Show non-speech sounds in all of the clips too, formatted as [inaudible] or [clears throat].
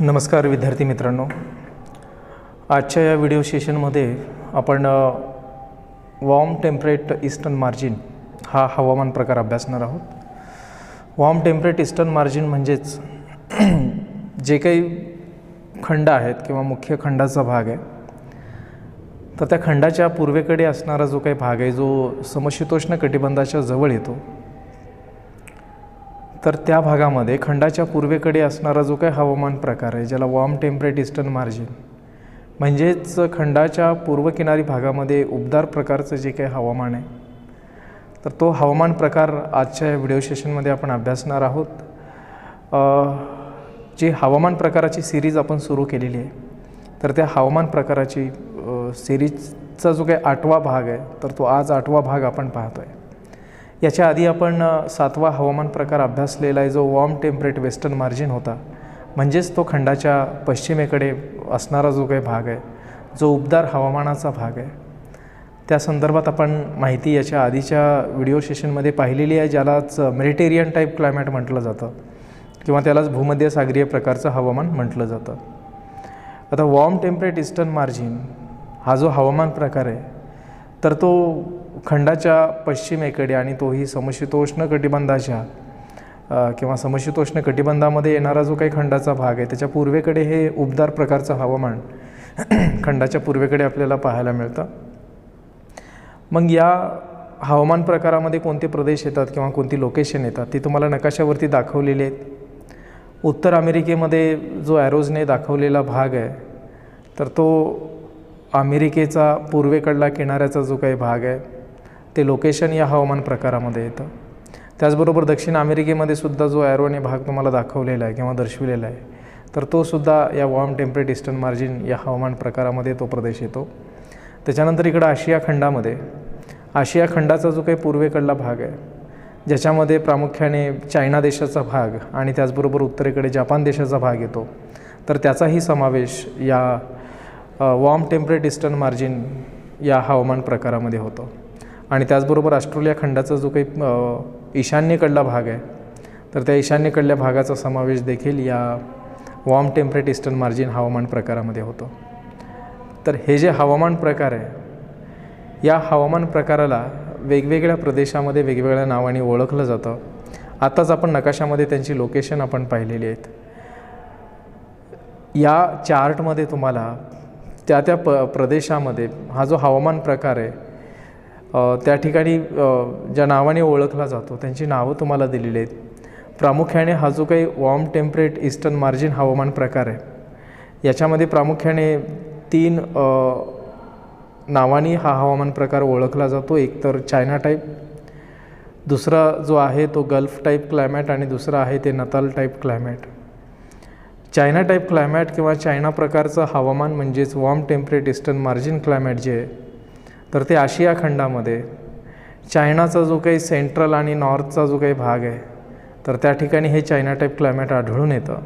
नमस्कार विद्यार्थी मित्रांनो. आजच्या या व्हिडिओ सेशनमध्ये आपण वॉर्म टेम्परेट इस्टर्न मार्जिन हा हवामान प्रकार अभ्यासणार आहोत. वॉर्म टेम्परेट इस्टर्न मार्जिन म्हणजेच जे काही खंड आहेत किंवा मुख्य खंडाचा भाग आहे तर त्या खंडाच्या पूर्वेकडे असणारा जो काही भाग आहे जो समशीतोष्ण कटिबंधाच्या जवळ येतो तर त्या भागामध्ये खंडाच्या पूर्वेकडे असणारा जो काही हवामान प्रकार आहे ज्याला वॉर्म टेम्परेट इस्टर्न मार्जिन म्हणजेच खंडाच्या पूर्व किनारी भागामध्ये उबदार प्रकारचं जे काही हवामान आहे तर तो हवामान प्रकार आजच्या व्हिडिओ सेशनमध्ये आपण अभ्यासणार आहोत. जी हवामान प्रकाराची सिरीज आपण सुरू केलेली आहे तर त्या हवामान प्रकाराची सिरीजचा जो काही आठवा भाग आहे तर तो आज आठवा भाग आपण पाहतो आहे याच्या आधी आपण सातवा हवामान प्रकार अभ्यासलेला आहे जो वॉर्म टेम्परेट वेस्टर्न मार्जिन होता. म्हणजेच तो खंडाच्या पश्चिमेकडे असणारा जो काही भाग आहे जो उबदार हवामानाचा भाग आहे. त्या संदर्भात आपण माहिती याच्या आधीच्या व्हिडिओ सेशनमध्ये पाहिलेली आहे ज्यालाच मेडिटेरियन टाईप क्लायमॅट म्हटलं जातं किंवा त्यालाच भूमध्य सागरीय प्रकारचं हवामान म्हटलं जातं. आता वॉर्म टेम्परेट इस्टर्न मार्जिन हा जो हवामान प्रकार आहे तर तो खंडाच्या पश्चिमेकडे आणि तोही समशीतोष्ण कटिबंधाच्या किंवा समशीतोष्ण कटिबंधामध्ये येणारा जो काही खंडाचा भाग आहे त्याच्या पूर्वेकडे हे उबदार प्रकारचं हवामान [clears throat] खंडाच्या पूर्वेकडे आपल्याला पाहायला मिळतं. मग या हवामान प्रकारामध्ये कोणते प्रदेश येतात किंवा कोणती लोकेशन येतात ती तुम्हाला नकाशावरती दाखवलेली आहेत. उत्तर अमेरिकेमध्ये जो ॲरोजने दाखवलेला भाग आहे तर तो अमेरिकेचा पूर्वेकडला किनाऱ्याचा जो काही भाग आहे ते लोकेशन या हवामान प्रकारामध्ये येतं. त्याचबरोबर दक्षिण अमेरिकेमध्ये सुद्धा जो ॲरोने भाग तुम्हाला दाखवलेला आहे किंवा दर्शविलेला आहे तर तो सुद्धा या वॉर्म टेम्परेट इस्टर्न मार्जिन या हवामान प्रकारामध्ये तो प्रदेश येतो. त्याच्यानंतर इकडं आशिया खंडामध्ये आशिया खंडाचा जो काही पूर्वेकडला भाग आहे ज्याच्यामध्ये प्रामुख्याने चायना देशाचा भाग आणि त्याचबरोबर उत्तरेकडे जपान देशाचा भाग येतो तर त्याचाही समावेश या वॉर्म टेम्परेट इस्टर्न मार्जिन या हवामान प्रकारामध्ये होतो. आणि त्याचबरोबर ऑस्ट्रेलिया खंडाचा जो काही ईशान्येकडला भाग आहे तर त्या ईशान्येकडल्या भागाचा समावेश देखील या वॉर्म टेम्परेट इस्टर्न मार्जिन हवामान प्रकारामध्ये होतो. तर हे जे हवामान प्रकार आहे या हवामान प्रकाराला वेगवेगळ्या प्रदेशामध्ये वेगवेगळ्या नावाने ओळखलं जातं. आताच आपण नकाशामध्ये त्यांची लोकेशन आपण पाहिलेली आहेत. या चार्टमध्ये तुम्हाला त्या त्या प प्रदेशामध्ये हा जो हवामान प्रकार आहे त्या ठिकाणी ज्या नावाने ओळखला जातो त्यांची नावं तुम्हाला दिलेली आहेत. प्रामुख्याने हा जो काही वॉर्म टेम्परेट इस्टर्न मार्जिन हवामान प्रकार आहे याच्यामध्ये प्रामुख्याने तीन नावाने हा हवामान प्रकार ओळखला जातो. एक तर चायना टाईप दुसरा जो आहे तो गल्फ टाईप क्लायमॅट आणि दुसरा आहे ते Natal type climate China type climate किंवा चायना प्रकारचं हवामान म्हणजेच warm temperate eastern margin climate जे आहे तर ते आशिया खंडामध्ये. चायनाचा जो काही सेंट्रल आणि नॉर्थचा जो काही भाग आहे तर त्या ठिकाणी हे चायना टाईप क्लायमेट आढळून येतं.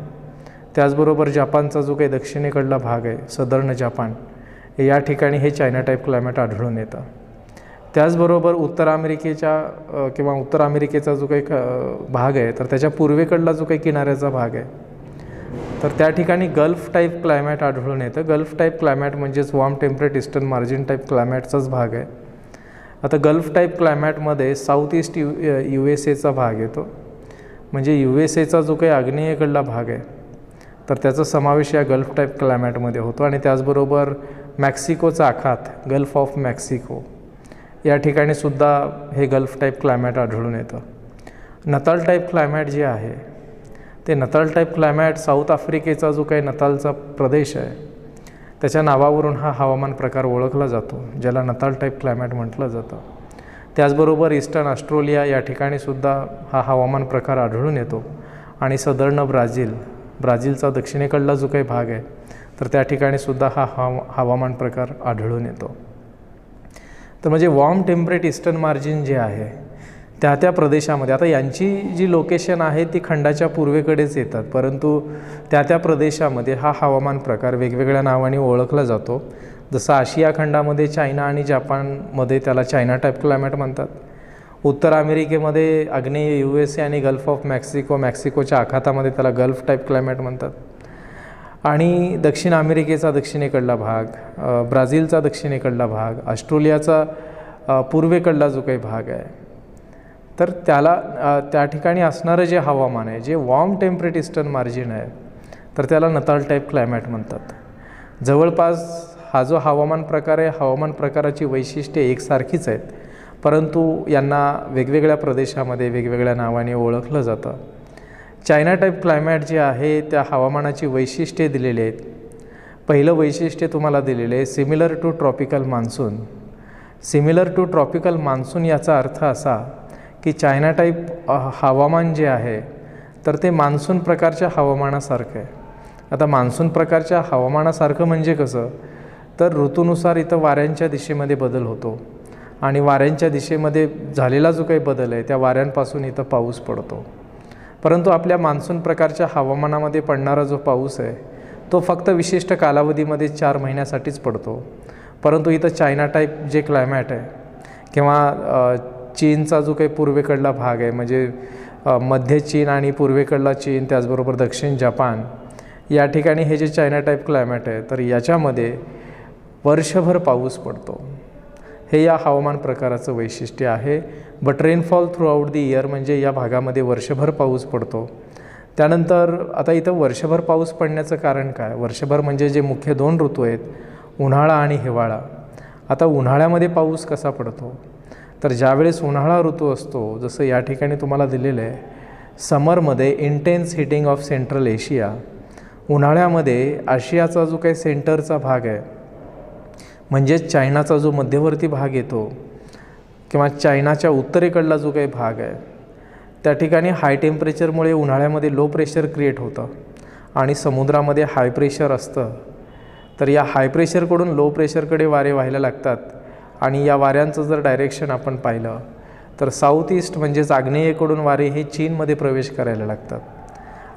त्याचबरोबर जपानचा जो काही दक्षिणेकडला भाग आहे सदर्न जपान या ठिकाणी हे चायना टाईप क्लायमेट आढळून येतं. त्याचबरोबर उत्तर अमेरिकेच्या किंवा उत्तर अमेरिकेचा जो काही भाग आहे तर त्याच्या पूर्वेकडला जो काही किनाऱ्याचा भाग आहे तर त्या ठिकाणी गल्फ टाईप क्लायमॅट आढळून येतं. गल्फ टाईप क्लायमॅट म्हणजेच warm temperate eastern margin type क्लायमॅटचाच भाग आहे. आता gulf type क्लायमॅटमध्ये south east U U S एचा भाग येतो. म्हणजे यू एस एचा जो काही आग्नेयेकडला भाग आहे तर त्याचा समावेश या गल्फ टाईप क्लायमॅटमध्ये होतो. आणि त्याचबरोबर मॅक्सिकोचा आखात गल्फ ऑफ मॅक्सिको या ठिकाणी सुद्धा हे गल्फ टाईप क्लायमॅट आढळून येतं. नताल टाईप क्लायमॅट जे आहे ते नताल टाईप क्लायमॅट साऊथ आफ्रिकेचा जो काही नतालचा प्रदेश आहे त्याच्या नावावरून हा हवामान प्रकार ओळखला जातो ज्याला नताल टाईप क्लायमॅट म्हटलं जातं. त्याचबरोबर ईस्टर्न ऑस्ट्रेलिया या ठिकाणीसुद्धा हा हवामान प्रकार आढळून येतो. आणि सदर्न ब्राझील ब्राझीलचा दक्षिणेकडला जो काही भाग आहे तर त्या ठिकाणी सुद्धा हा हवा हवामान प्रकार आढळून येतो. तर म्हणजे वॉर्म टेम्परेट ईस्टर्न मार्जिन जे आहे त्या त्या प्रदेशामध्ये. आता यांची जी लोकेशन आहे ती खंडाच्या पूर्वेकडेच येतात. परंतु त्या त्या प्रदेशामध्ये हा हवामान प्रकार वेगवेगळ्या नावाने ओळखला जातो. जसं आशिया खंडामध्ये चायना आणि जपानमध्ये त्याला चायना टाईप क्लायमेट म्हणतात. उत्तर अमेरिकेमध्ये आग्नेय यू एस ए आणि गल्फ ऑफ मॅक्सिको मॅक्सिकोच्या आखातामध्ये त्याला गल्फ टाईप क्लायमेट म्हणतात. आणि दक्षिण अमेरिकेचा दक्षिणेकडला भाग ब्राझीलचा दक्षिणेकडला भाग ऑस्ट्रेलियाचा पूर्वेकडला जो काही भाग आहे तर त्याला त्या ठिकाणी असणारं जे हवामान आहे जे वॉर्म टेम्परेट इस्टर्न मार्जिन आहे तर त्याला नताल टाईप क्लायमॅट म्हणतात. जवळपास हा जो हवामान प्रकार आहे हवामान प्रकाराची वैशिष्ट्ये एकसारखीच आहेत परंतु यांना वेगवेगळ्या प्रदेशामध्ये वेगवेगळ्या नावाने ओळखलं जातं. चायना टाईप क्लायमॅट जे आहे त्या हवामानाची वैशिष्ट्ये दिलेली आहेत. पहिलं वैशिष्ट्य तुम्हाला दिलेलं आहे similar to tropical monsoon similar to tropical monsoon याचा अर्थ असा की चायना टाईप हवामान जे आहे तर ते मान्सून प्रकारच्या हवामानासारखं आहे. आता मान्सून प्रकारच्या हवामानासारखं म्हणजे कसं? तर ऋतूनुसार इथं वाऱ्यांच्या दिशेमध्ये बदल होतो. आणि वाऱ्यांच्या दिशेमध्ये झालेला जो काही बदल आहे त्या वाऱ्यांपासून इथं पाऊस पडतो. परंतु आपल्या मान्सून प्रकारच्या हवामानामध्ये पडणारा जो पाऊस आहे तो फक्त विशिष्ट कालावधीमध्ये चार महिन्यासाठीच पडतो. परंतु इथं चायना टाईप जे क्लायमॅट आहे किंवा चीनचा जो काही पूर्वेकडला भाग आहे म्हणजे मध्य चीन आणि पूर्वेकडला चीन त्याचबरोबर दक्षिण जपान या ठिकाणी हे जे चायना टाईप क्लायमॅट आहे तर याच्यामध्ये वर्षभर पाऊस पडतो. हे या हवामान प्रकाराचं वैशिष्ट्य आहे. But rainfall throughout the year म्हणजे या भागामध्ये वर्षभर पाऊस पडतो. त्यानंतर आता इथं वर्षभर पाऊस पडण्याचं कारण काय? वर्षभर म्हणजे जे मुख्य दोन ऋतू आहेत उन्हाळा आणि हिवाळा. आता उन्हाळ्यामध्ये पाऊस कसा पडतो? तर ज्यावेळेस उन्हाळा ऋतू असतो जसं या ठिकाणी तुम्हाला दिलेलं आहे समरमध्ये intense heating of central Asia उन्हाळ्यामध्ये आशियाचा जो काही सेंटरचा भाग आहे म्हणजेच चायनाचा जो मध्यवर्ती भाग येतो किंवा चायनाच्या उत्तरेकडला जो काही भाग आहे त्या ठिकाणी हाय टेम्परेचरमुळे उन्हाळ्यामध्ये लो प्रेशर क्रिएट होतं. आणि समुद्रामध्ये हाय प्रेशर असतं. तर या हाय प्रेशरकडून लो प्रेशरकडे वारे व्हायला लागतात. आणि या वाऱ्यांचं जर डायरेक्शन आपण पाहिलं तर साऊथ ईस्ट म्हणजेच आग्नेयेकडून वारे हे चीनमध्ये प्रवेश करायला लागतात.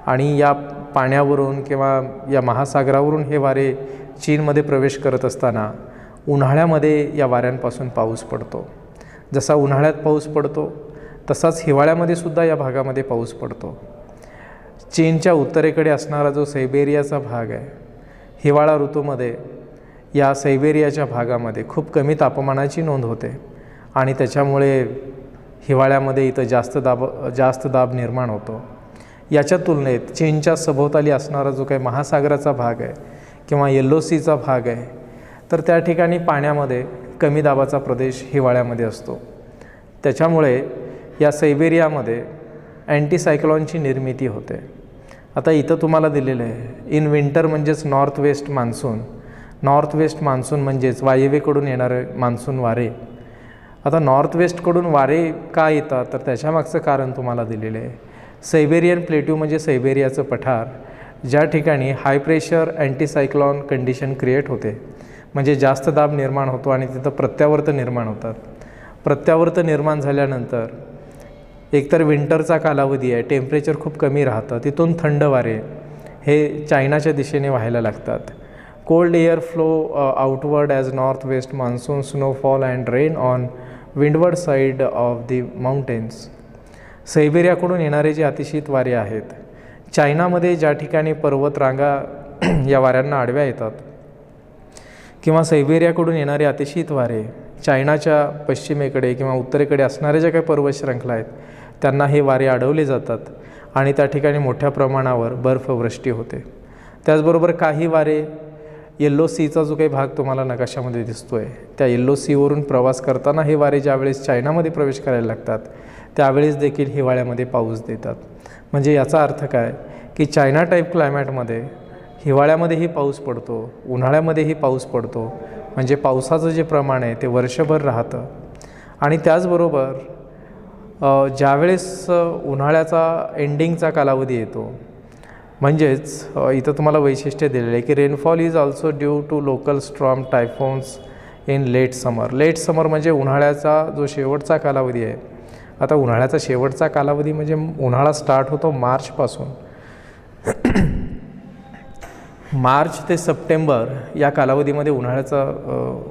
आणि या पाण्यावरून किंवा या महासागरावरून हे वारे चीनमध्ये प्रवेश करत असताना उन्हाळ्यामध्ये या वाऱ्यांपासून पाऊस पडतो. जसा उन्हाळ्यात पाऊस पडतो तसाच हिवाळ्यामध्ये सुद्धा या भागामध्ये पाऊस पडतो. चीनच्या उत्तरेकडे असणारा जो सैबेरियाचा भाग आहे हिवाळा ऋतूमध्ये या सैबेरियाच्या भागामध्ये खूप कमी तापमानाची नोंद होते. आणि त्याच्यामुळे हिवाळ्यामध्ये इथं जास्त दाब जास्त दाब निर्माण होतो. याच्या तुलनेत चीनच्या सभोवताली असणारा जो काही महासागराचा भाग आहे किंवा येल्लो सीचा भाग आहे तर त्या ठिकाणी पाण्यामध्ये कमी दाबाचा प्रदेश हिवाळ्यामध्ये असतो. त्याच्यामुळे या सैबेरियामध्ये अँटीसायक्लॉनची निर्मिती होते. आता इथं तुम्हाला दिलेलं आहे. इन विंटर म्हणजेच north west monsoon north west monsoon म्हणजेच वायव्येकडून येणारे मान्सून वारे. आता नॉर्थ वेस्टकडून वारे का येतात? तर त्याच्यामागचं कारण तुम्हाला दिलेलं आहे. सैबेरियन प्लेट्यू म्हणजे सैबेरियाचं पठार ज्या ठिकाणी high pressure anticyclone condition create होते. म्हणजे जास्त दाब निर्माण होतो आणि तिथं प्रत्यावर्त निर्माण होतात. प्रत्यावर्त निर्माण झाल्यानंतर एकतर विंटरचा कालावधी आहे टेम्परेचर खूप कमी राहतं तिथून थंड वारे हे चायनाच्या दिशेने व्हायला लागतात. Cold air flow outward as as northwest monsoon snowfall and rain on windward side of the mountains सैबेरियाकडून येणारे जे अतिशीत वारे आहेत चायनामध्ये ज्या ठिकाणी पर्वतरांगा [clears throat] या वाऱ्यांना आडव्या येतात किंवा सैबेरियाकडून येणारे अतिशीत वारे चायनाच्या पश्चिमेकडे किंवा उत्तरेकडे असणाऱ्या ज्या काही पर्वत श्रंखला आहेत त्यांना हे वारे अडवले जातात आणि त्या ठिकाणी मोठ्या प्रमाणावर बर्फवृष्टी होते. त्याचबरोबर काही वारे येल्लो सीचा जो काही भाग तुम्हाला नकाशामध्ये दिसतो आहे त्या येल्लो सीवरून प्रवास करताना हे वारे ज्यावेळेस चायनामध्ये प्रवेश करायला लागतात त्यावेळेस देखील हिवाळ्यामध्ये पाऊस देतात. म्हणजे याचा अर्थ काय? की चायना टाईप क्लायमॅटमध्ये हिवाळ्यामध्येही पाऊस पडतो उन्हाळ्यामध्येही पाऊस पडतो. म्हणजे पावसाचं जे प्रमाण आहे ते वर्षभर राहतं. आणि त्याचबरोबर ज्यावेळेस उन्हाळ्याचा एंडिंगचा कालावधी येतो म्हणजेच इथं तुम्हाला वैशिष्ट्य दिलेलं आहे की rainfall is also due to local storm typhoons in late summer late summer म्हणजे उन्हाळ्याचा जो शेवटचा कालावधी आहे. आता उन्हाळ्याचा शेवटचा कालावधी म्हणजे उन्हाळा स्टार्ट होतो मार्चपासून [clears throat] मार्च ते सप्टेंबर या कालावधीमध्ये उन्हाळ्याचा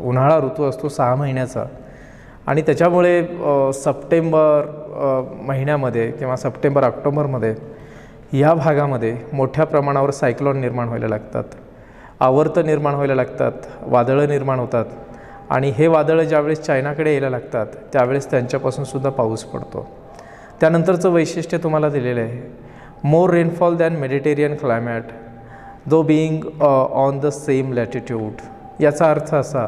उन्हाळा ऋतू असतो सहा महिन्याचा. आणि त्याच्यामुळे सप्टेंबर महिन्यामध्ये किंवा सप्टेंबर ऑक्टोबरमध्ये या भागामध्ये मोठ्या प्रमाणावर सायक्लॉन निर्माण व्हायला लागतात. आवर्त निर्माण व्हायला लागतात वादळं निर्माण होतात आणि हे वादळं ज्यावेळेस चायनाकडे यायला लागतात त्यावेळेस त्यांच्यापासून सुद्धा पाऊस पडतो. त्यानंतरचं वैशिष्ट्य तुम्हाला दिलेलं आहे. More rainfall than Mediterranean climate though being on the same latitude याचा अर्थ असा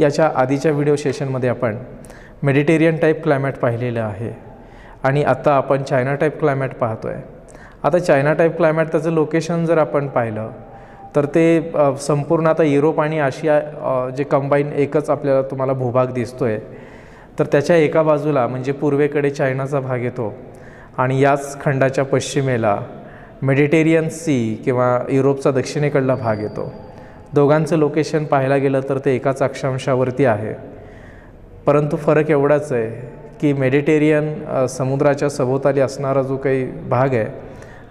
याच्या आधीच्या व्हिडिओ सेशनमध्ये आपण मेडिटेरियन टाईप क्लायमॅट पाहिलेलं आहे. आणि आता आपण चायना टाईप क्लायमॅट पाहतो आहे आता चायना टाईप क्लायमॅट त्याचं लोकेशन जर आपण पाहिलं तर ते संपूर्ण आता युरोप आणि आशिया जे कंबाईन एकच आपल्याला तुम्हाला भूभाग दिसतो आहे तर त्याच्या एका बाजूला म्हणजे पूर्वेकडे चायनाचा भाग येतो आणि याच खंडाच्या पश्चिमेला मेडिटेरियन सी किंवा युरोपचा दक्षिणेकडला भाग येतो. दोघांचं लोकेशन पाहायला गेलं तर ते एकाच अक्षांशावरती आहे. परंतु फरक एवढाच आहे की मेडिटेरियन समुद्राच्या सभोवताली असणारा जो काही भाग आहे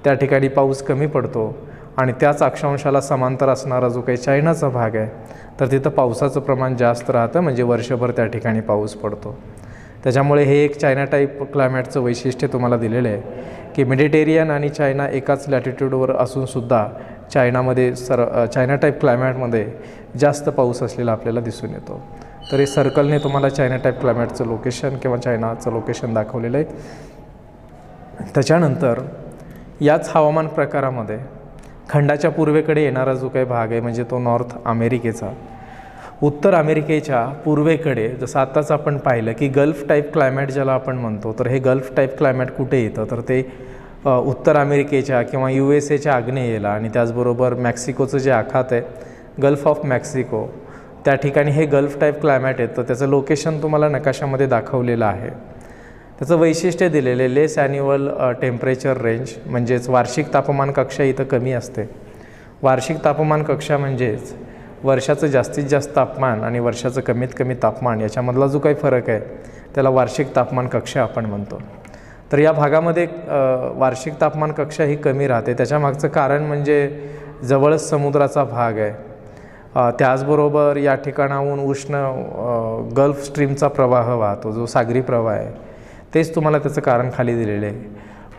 त्या ठिकाणी पाऊस कमी पडतो आणि त्याच अक्षांशाला समांतर असणारा जो काही चायनाचा भाग आहे तर तिथं पावसाचं प्रमाण जास्त राहतं म्हणजे वर्षभर त्या ठिकाणी पाऊस पडतो. त्याच्यामुळे हे एक चायना टाईप क्लायमॅटचं वैशिष्ट्य तुम्हाला दिलेलं आहे की मेडिटेरियन आणि चायना एकाच लॅटिट्यूडवर असूनसुद्धा चायनामध्ये सर चायना टाईप क्लायमॅटमध्ये जास्त पाऊस असलेला आपल्याला दिसून येतो. तर हे सर्कलने तुम्हाला चायना टाईप क्लायमॅटचं लोकेशन किंवा चायनाचं लोकेशन दाखवलेलं आहे. त्याच्यानंतर याच हवामान प्रकारामध्ये खंडाच्या पूर्वेकडे येणारा जो काही भाग आहे म्हणजे तो नॉर्थ अमेरिकेचा उत्तर अमेरिकेच्या पूर्वेकडे जसं आत्ताच आपण पाहिलं की गल्फ टाईप क्लायमॅट ज्याला आपण म्हणतो तर हे गल्फ टाईप क्लायमॅट कुठे येतं? तर ते उत्तर अमेरिकेच्या किंवा यू एस एच्या आग्नेयेला आणि त्याचबरोबर मॅक्सिकोचं जे आखात आहे गल्फ ऑफ मॅक्सिको त्या ठिकाणी हे गल्फ टाईप क्लायमॅट येतं त्याचं लोकेशन तुम्हाला नकाशामध्ये दाखवलेलं आहे. त्याचं वैशिष्ट्य दिलेले लेस ॲन्युअल टेम्परेचर रेंज म्हणजेच वार्षिक तापमान कक्षा इथं कमी असते. वार्षिक तापमान कक्षा म्हणजेच वर्षाचं जास्तीत जास्त तापमान आणि वर्षाचं कमीत कमी तापमान याच्यामधला जो काही फरक आहे त्याला वार्षिक तापमान कक्षा आपण म्हणतो. तर या भागामध्ये वार्षिक तापमान कक्षा ही कमी राहते. त्याच्यामागचं कारण म्हणजे जवळच समुद्राचा भाग आहे. त्याचबरोबर या ठिकाणाहून उष्ण गल्फ स्ट्रीमचा प्रवाह वाहतो जो सागरी प्रवाह आहे. तेच तुम्हाला त्याचं कारण खाली दिलेलं आहे.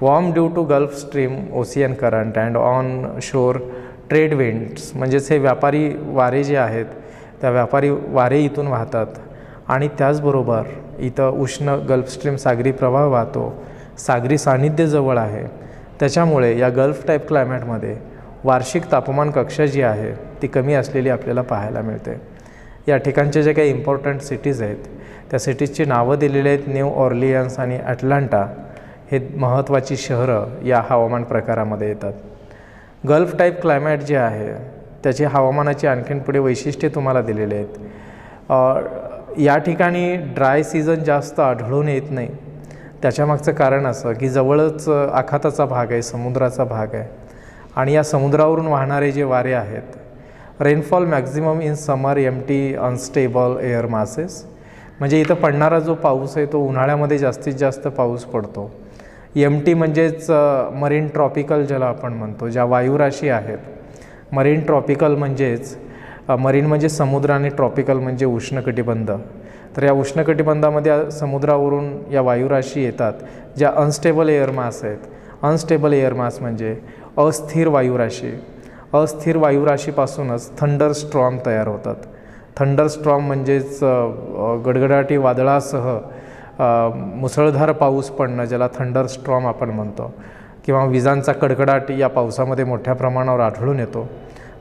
Warm due to gulf stream ocean current and on shore trade winds म्हणजेच हे व्यापारी वारे जे आहेत त्या व्यापारी वारे इथून वाहतात. आणि त्याचबरोबर इथं उष्ण गल्फ स्ट्रीम सागरी प्रवाह वाहतो सागरी सान्निध्य जवळ आहे. त्याच्यामुळे या गल्फ टाईप क्लायमॅटमध्ये वार्षिक तापमान कक्षा जी आहे ती कमी असलेली आपल्याला पाहायला मिळते. या ठिकाणचे जे काही इम्पॉर्टंट सिटीज आहेत त्या सिटीजची नावं दिलेली आहेत न्यू ऑर्लियन्स आणि ॲटलांटा हे महत्त्वाची शहरं या हवामान प्रकारामध्ये येतात. गल्फ टाईप क्लायमॅट जे आहे त्याची हवामानाची आणखीन पुढे वैशिष्ट्ये तुम्हाला दिलेले आहेत. या ठिकाणी ड्राय सीझन जास्त आढळून येत नाही. त्याच्यामागचं कारण असं की जवळच आखाताचा भाग आहे समुद्राचा भाग आहे. आणि या समुद्रावरून वाहणारे जे वारे आहेत rainfall maximum in summer M T unstable air masses म्हणजे इथं पडणारा जो पाऊस आहे तो उन्हाळ्यामध्ये जास्तीत जास्त पाऊस पडतो. एम टी म्हणजेच मरीन ट्रॉपिकल ज्याला आपण म्हणतो ज्या वायुराशी आहेत. मरीन ट्रॉपिकल म्हणजेच मरीन म्हणजे समुद्र आणि ट्रॉपिकल म्हणजे उष्णकटिबंध. तर या उष्णकटिबंधामध्ये समुद्रावरून या वायुराशी येतात ज्या अनस्टेबल एअर मास आहेत. अनस्टेबल एअर मास म्हणजे अस्थिर वायुराशी. अस्थिर वायुराशीपासूनच थंडर स्ट्रॉम तयार होतात. थंडर स्ट्रॉम म्हणजेच गडगडाटी वादळासह मुसळधार पाऊस पडणं ज्याला थंडर स्ट्रॉम आपण म्हणतो किंवा विजांचा कडकडाट या पावसामध्ये मोठ्या प्रमाणावर आढळून येतो.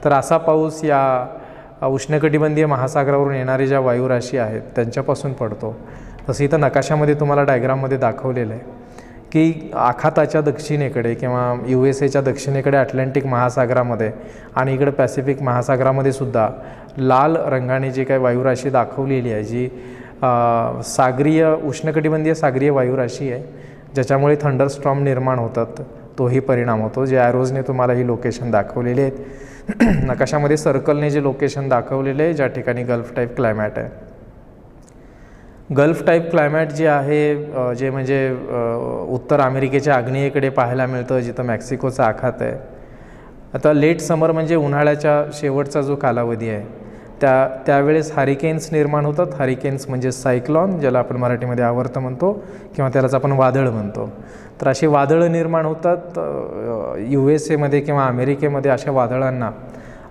तर असा पाऊस या उष्णकटिबंधीय महासागरावरून येणारे ज्या वायुराशी आहेत त्यांच्यापासून पडतो. तसं इथं नकाशामध्ये तुम्हाला डायग्राममध्ये दाखवलेलं आहे. की आखाताच्या दक्षिणेकडे किंवा यू एस एच्या दक्षिणेकडे अटलांटिक महासागरामध्ये आणि इकडे पॅसिफिक महासागरामध्ये सुद्धा लाल रंगाने जी काही वायुराशी दाखवलेली आहे जी सागरीय उष्णकटिबंधीय सागरीय वायुराशी आहे ज्याच्यामुळे थंडरस्ट्रॉम निर्माण होतात तोही परिणाम होतो. जे ॲरोजने तुम्हाला ही लोकेशन दाखवलेली आहेत. [clears throat] नकाशामध्ये सर्कलने जे लोकेशन दाखवलेले आहे ज्या ठिकाणी गल्फ टाईप क्लायमॅट आहे. गल्फ टाईप क्लायमॅट जे आहे जे म्हणजे उत्तर अमेरिकेच्या आग्नेयेकडे पाहायला मिळतं जिथं मॅक्सिकोचा आखात आहे. आता लेट समर म्हणजे उन्हाळ्याच्या शेवटचा जो कालावधी आहे त्या त्यावेळेस हरिकेन्स निर्माण होतात. हरिकेन्स म्हणजे सायक्लॉन ज्याला आपण मराठीमध्ये आवर्त म्हणतो किंवा त्यालाच आपण वादळ म्हणतो. तर अशी वादळं निर्माण होतात यू एस एमध्ये किंवा अमेरिकेमध्ये अशा वादळांना.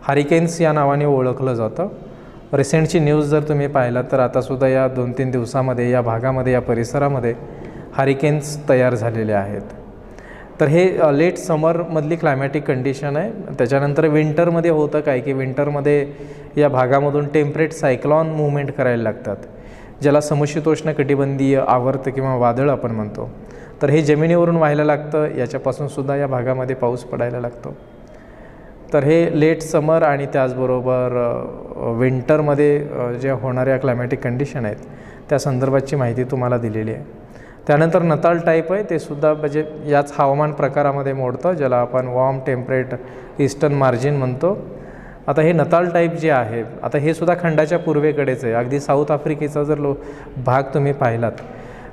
हरिकेन्स या नावाने ओळखलं जातं. रिसेंटची न्यूज जर तुम्ही पाहिलात तर आतासुद्धा या दोन तीन दिवसामध्ये या भागामध्ये या परिसरामध्ये हरिकेन्स तयार झालेले आहेत. तर हे लेट समरमधली क्लायमॅटिक कंडिशन आहे. त्याच्यानंतर विंटरमध्ये होतं काय की विंटरमध्ये या भागामधून टेम्परेट सायक्लॉन मुवमेंट करायला लागतात ज्याला समशीतोष्ण कटिबंधीय आवर्त किंवा वादळ आपण म्हणतो. तर हे जमिनीवरून व्हायला लागतं याच्यापासून सुद्धा या भागामध्ये पाऊस पडायला लागतो. तर हे लेट समर आणि त्याचबरोबर विंटरमध्ये ज्या होणाऱ्या क्लायमॅटिक कंडिशन आहेत त्या संदर्भाची माहिती तुम्हाला दिलेली आहे. त्यानंतर नताल टाईप आहे ते सुद्धा म्हणजे याच हवामान प्रकारामध्ये मोडतं ज्याला आपण वॉर्म टेम्परेट ईस्टर्न मार्जिन म्हणतो. आता हे नताल टाईप जे आहे आता हे सुद्धा खंडाच्या पूर्वेकडेच आहे. अगदी साऊथ आफ्रिकेचा जर लो भाग तुम्ही पाहिलात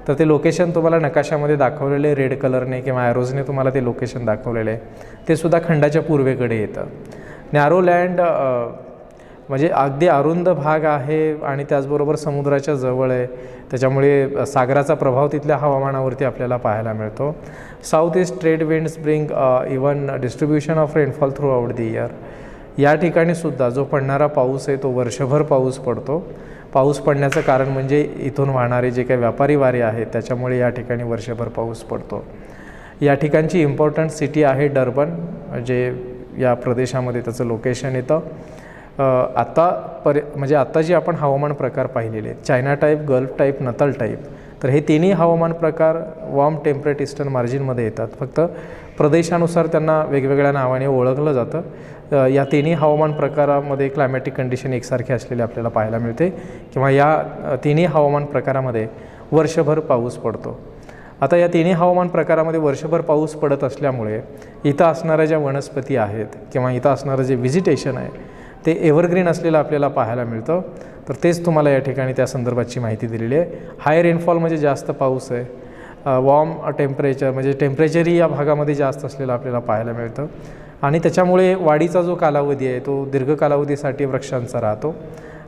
तर ते लोकेशन तुम्हाला नकाशामध्ये दाखवलेले रेड कलरने किंवा ॲरोजने तुम्हाला ते लोकेशन दाखवलेले आहे. ते सुद्धा खंडाच्या पूर्वेकडे येतं. नॅरो लँड म्हणजे अगदी अरुंद भाग आहे आणि त्याचबरोबर समुद्राच्या जवळ आहे. त्याच्यामुळे सागराचा प्रभाव तिथल्या हवामानावरती आपल्याला पाहायला मिळतो. South east trade winds bring even distribution of rainfall throughout the year या ठिकाणी सुद्धा जो पडणारा पाऊस आहे तो वर्षभर पाऊस पडतो. पाऊस पडण्याचं कारण म्हणजे इथून वाहणारे जे काही व्यापारी वारे आहेत त्याच्यामुळे या ठिकाणी वर्षभर पाऊस पडतो. या ठिकाणची इम्पॉर्टंट सिटी आहे डर्बन जे या प्रदेशामध्ये त्याचं लोकेशन येतं. आता परि म्हणजे आत्ता जे आपण हवामान प्रकार पाहिलेले आहेत China type gulf type Natal type तर हे तिन्ही हवामान प्रकार वॉर्म टेम्परेट इस्टर्न मार्जिनमध्ये येतात. फक्त प्रदेशानुसार त्यांना वेगवेगळ्या नावाने ओळखलं जातं. या तिन्ही हवामान प्रकारामध्ये क्लायमॅटिक कंडिशन एकसारखी असलेली आपल्याला पाहायला मिळते किंवा या तिन्ही हवामान प्रकारामध्ये वर्षभर पाऊस पडतो. आता या तिन्ही हवामान प्रकारामध्ये वर्षभर पाऊस पडत असल्यामुळे इथं असणाऱ्या ज्या वनस्पती आहेत किंवा इथं असणारं जे व्हिजिटेशन आहे ते एव्हरग्रीन असलेलं आपल्याला पाहायला मिळतं. तर तेच तुम्हाला या ठिकाणी त्या संदर्भाची माहिती दिलेली आहे. हाय रेनफॉल म्हणजे जास्त पाऊस आहे. वॉर्म टेम्परेचर म्हणजे टेम्परेचरही या भागामध्ये जास्त असलेलं आपल्याला पाहायला मिळतं. आणि त्याच्यामुळे वाढीचा जो कालावधी आहे तो दीर्घ कालावधीसाठी वृक्षांचा राहतो.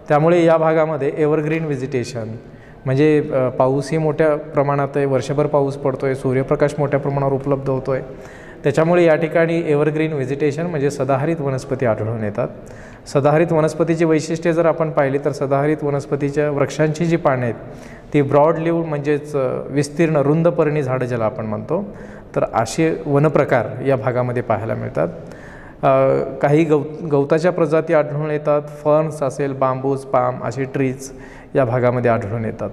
त्यामुळे या भागामध्ये एव्हरग्रीन व्हिजिटेशन म्हणजे पाऊसही मोठ्या प्रमाणात आहे वर्षभर पाऊस पडतो आहे सूर्यप्रकाश मोठ्या प्रमाणावर उपलब्ध होतो आहे त्याच्यामुळे या ठिकाणी एव्हरग्रीन व्हिजिटेशन म्हणजे सदाहरित वनस्पती आढळून येतात. सदाहरित वनस्पतीची वैशिष्ट्ये जर आपण पाहिली तर सदाहरित वनस्पतीच्या वृक्षांची जी पाने आहेत ती ब्रॉड लिव्ह म्हणजेच विस्तीर्ण रुंद पर्णी झाडं ज्याला आपण म्हणतो तर असे वनप्रकार या भागामध्ये पाहायला मिळतात. काही गव गवताच्या प्रजाती आढळून येतात फर्न्स असेल बांबूज पाम असे ट्रीज या भागामध्ये आढळून येतात.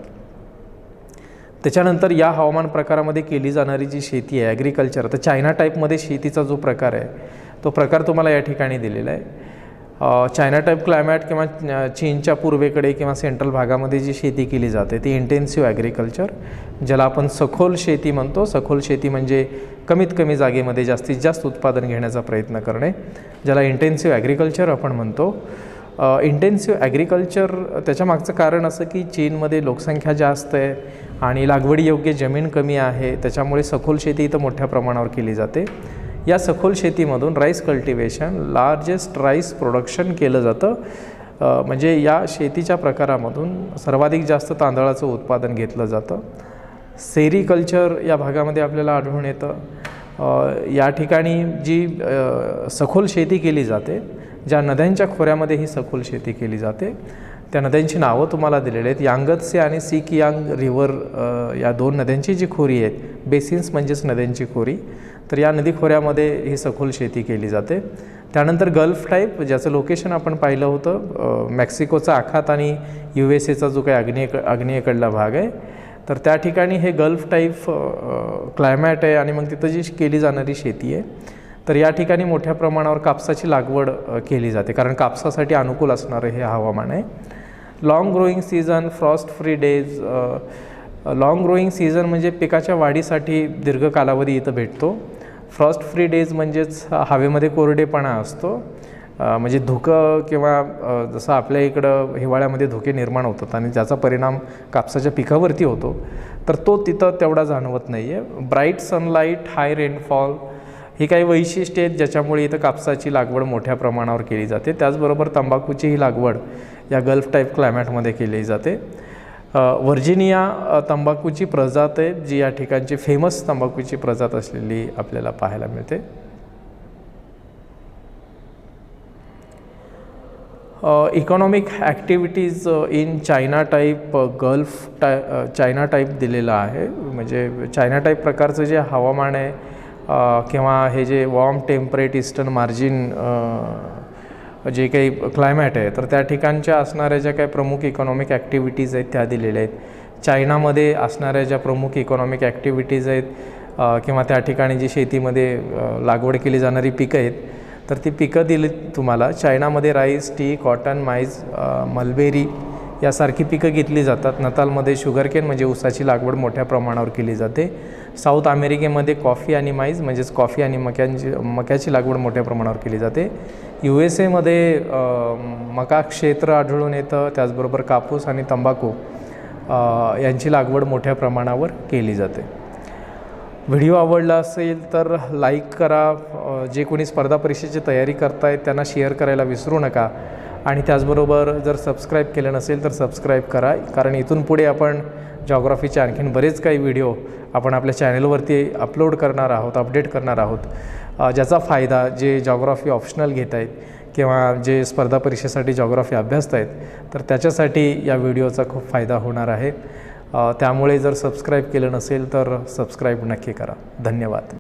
त्याच्यानंतर या हवामान प्रकारामध्ये केली जाणारी जी शेती आहे ॲग्रिकल्चर तर चायना टाईपमध्ये शेतीचा जो प्रकार आहे तो प्रकार तुम्हाला या ठिकाणी दिलेला आहे. चायना टाईप क्लायमॅट किंवा चीनच्या पूर्वेकडे किंवा सेंट्रल भागामध्ये जी शेती केली जाते ती इंटेन्सिव्ह ॲग्रिकल्चर ज्याला आपण सखोल शेती म्हणतो. सखोल शेती म्हणजे कमीत कमी जागेमध्ये जास्तीत जास्त उत्पादन घेण्याचा प्रयत्न करणे ज्याला इंटेन्सिव्ह ॲग्रिकल्चर आपण म्हणतो. इंटेन्सिव्ह ॲग्रिकल्चर त्याच्यामागचं कारण असं की चीनमध्ये लोकसंख्या जास्त आहे आणि लागवडीयोग्य जमीन कमी आहे त्याच्यामुळे सखोल शेती इथं मोठ्या प्रमाणावर केली जाते. या सखोल शेतीमधून rice cultivation largest rice production केलं जातं. म्हणजे या शेतीच्या प्रकारामधून सर्वाधिक जास्त तांदळाचं उत्पादन घेतलं जातं. सेरीकल्चर या भागामध्ये आपल्याला आढळून येतं. या ठिकाणी जी सखोल शेती केली जाते ज्या नद्यांच्या खोऱ्यामध्ये ही सखोल शेती केली जाते त्या नद्यांची नावं तुम्हाला दिलेली आहेत. यांगतसे आणि सिकियांग रिव्हर या दोन नद्यांची जी खोरी आहेत बेसिन्स म्हणजेच नद्यांची खोरी तर या नदी खोऱ्यामध्ये ही सखोल शेती केली जाते. त्यानंतर गल्फ टाईप ज्याचं लोकेशन आपण पाहिलं होतं मेक्सिकोचा आखात आणि यू एस एचा जो काही आग्नेय आग्नेयकडला भाग आहे. तर त्या ठिकाणी हे गल्फ टाईप क्लायमॅट आहे आणि मग तिथं जी केली जाणारी शेती आहे तर या ठिकाणी मोठ्या प्रमाणावर कापसाची लागवड केली जाते. कारण कापसासाठी अनुकूल असणारं हे हवामान आहे. Long growing season frost free days long growing season म्हणजे पिकाच्या वाढीसाठी दीर्घ कालावधी इथं भेटतो. फ्रॉस्ट फ्री डेज म्हणजेच हवेमध्ये कोरडेपणा असतो. म्हणजे धुकं किंवा जसं आपल्या इकडं हिवाळ्यामध्ये धुके निर्माण होतात आणि ज्याचा परिणाम कापसाच्या पिकावरती होतो तर तो तिथं तेवढा जाणवत नाही आहे ब्राईट सनलाईट हाय रेनफॉल ही काही वैशिष्ट्ये आहेत ज्याच्यामुळे इथं कापसाची लागवड मोठ्या प्रमाणावर केली जाते. त्याचबरोबर तंबाखूची ही लागवड या गल्फ टाईप क्लायमॅटमध्ये केली जाते. व्हर्जिनिया तंबाखूची प्रजात आहे जी या ठिकाणची फेमस तंबाखूची प्रजात असलेली आपल्याला पाहायला मिळते. Economic activities in China type gulf type China type दिलेलं आहे. म्हणजे चायना टाईप प्रकारचं जे हवामान आहे किंवा हे जे वॉर्म टेम्परेट इस्टर्न मार्जिन जे काही क्लायमॅट आहे तर त्या ठिकाणच्या असणाऱ्या ज्या काही प्रमुख इकॉनॉमिक ॲक्टिव्हिटीज आहेत त्या दिलेल्या आहेत. चायनामध्ये असणाऱ्या ज्या प्रमुख इकॉनॉमिक ॲक्टिव्हिटीज आहेत किंवा त्या ठिकाणी जी शेतीमध्ये लागवड केली जाणारी पिकं आहेत तर ती पिकं दिली तुम्हाला. चायनामध्ये rice tea cotton maize mulberry यासारखी पिकं घेतली जातात. नतालमध्ये शुगरकेन म्हणजे ऊसाची लागवड मोठ्या प्रमाणावर केली जाते. साऊथ अमेरिकेमध्ये कॉफी आणि माईज म्हणजेच कॉफी आणि मक्यांची मक्याची लागवड मोठ्या प्रमाणावर केली जाते. यू एस एमध्ये मका क्षेत्र आढळून येतं त्याचबरोबर कापूस आणि तंबाखू यांची लागवड मोठ्या प्रमाणावर केली जाते. व्हिडिओ आवडला असेल तर लाईक करा जे कोणी स्पर्धा परीक्षेची तयारी करतायत त्यांना शेअर करायला विसरू नका. आणि त्याचबरोबर जर सबस्क्राईब केलं नसेल तर सबस्क्राईब करा कारण इथून पुढे आपण जॉग्राफीचे आणखीन बरेच काही व्हिडिओ आपण आपल्या चॅनलवरती अपलोड करणार आहोत अपडेट करणार आहोत. ज्याचा फायदा जे जॉग्राफी ऑप्शनल घेत आहेत किंवा जे स्पर्धा परीक्षेसाठी जॉग्राफी अभ्यासत आहेत तर त्याच्यासाठी या व्हिडिओचा खूप फायदा होणार आहे. त्यामुळे जर सबस्क्राईब केलं नसेल तर सबस्क्राईब नक्की करा. धन्यवाद.